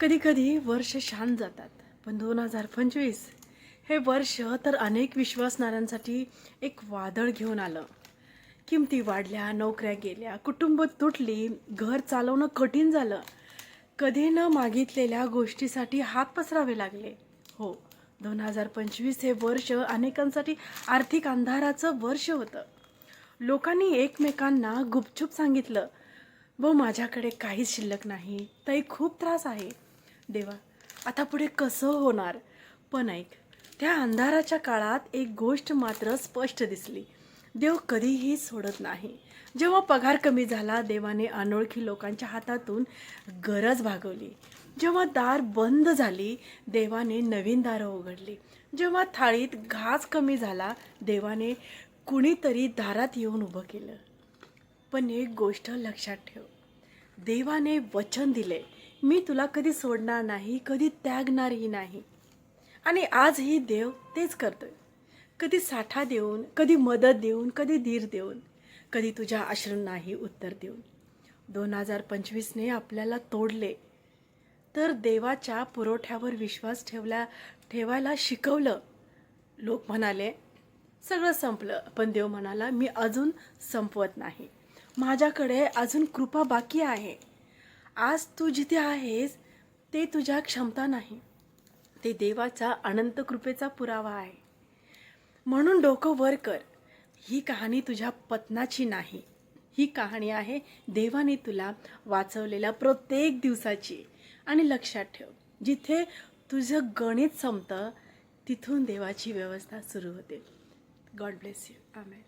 कधी कधी वर्ष शांत जातात. पण दोन हजार पंचवीस हे वर्ष तर अनेक विश्वासणाऱ्यांसाठी एक वादळ घेऊन आलं. किमती वाढल्या नोकऱ्या गेल्या कुटुंब तुटली घर चालवणं कठीण झालं. कधी न मागितलेल्या गोष्टीसाठी हात पसरावे लागले. हो दोन हजार पंचवीस हे वर्ष अनेकांसाठी आर्थिक अंधाराचं वर्ष होतं. लोकांनी एकमेकांना गुपचूप सांगितलं. व माझ्याकडे काहीच शिल्लक नाही तरी खूप त्रास आहे. देवा आता पुढे कसं होणार? पण ऐक त्या अंधाराच्या काळात एक गोष्ट मात्र स्पष्ट दिसली. देव कधीही सोडत नाही. जेव्हा पगार कमी झाला देवाने अनोळखी लोकांच्या हातातून गरज भागवली. जेव्हा दार बंद झाली देवाने नवीन दारं उघडली. जेव्हा थाळीत घास कमी झाला देवाने कुणीतरी दारात येऊन उभं केलं. पण एक गोष्ट लक्षात ठेव. देवाने वचन दिले मी तुला कधी सोडणार नाही कधी त्यागणारही नाही. आणि आजही देव तेच करतोय. कधी साठा देऊन कधी मदत देऊन कधी धीर देऊन कधी तुझ्या अश्रूंनाही उत्तर देऊन. दोन हजार पंचवीसने आपल्याला तोडले. तर देवाच्या पुरवठ्यावर विश्वास ठेवला ठेवायला शिकवलं. लोक म्हणाले सगळं संपलं. पण देव म्हणाला मी अजून संपवत नाही. माझ्याकडे अजून कृपा बाकी आहे. आज तू जिथे आहेस ते तुझ्या क्षमता नाही. ते देवाचा अनंत कृपेचा पुरावा आहे. म्हणून डोकं वर कर. ही कहाणी तुझ्या पत्नाची नाही. ही कहाणी आहे देवाने तुला वाचवलेल्या प्रत्येक दिवसाची. आणि लक्षात ठेव जिथे तुझं गणित संपतं तिथून देवाची व्यवस्था सुरू होते. God bless you amen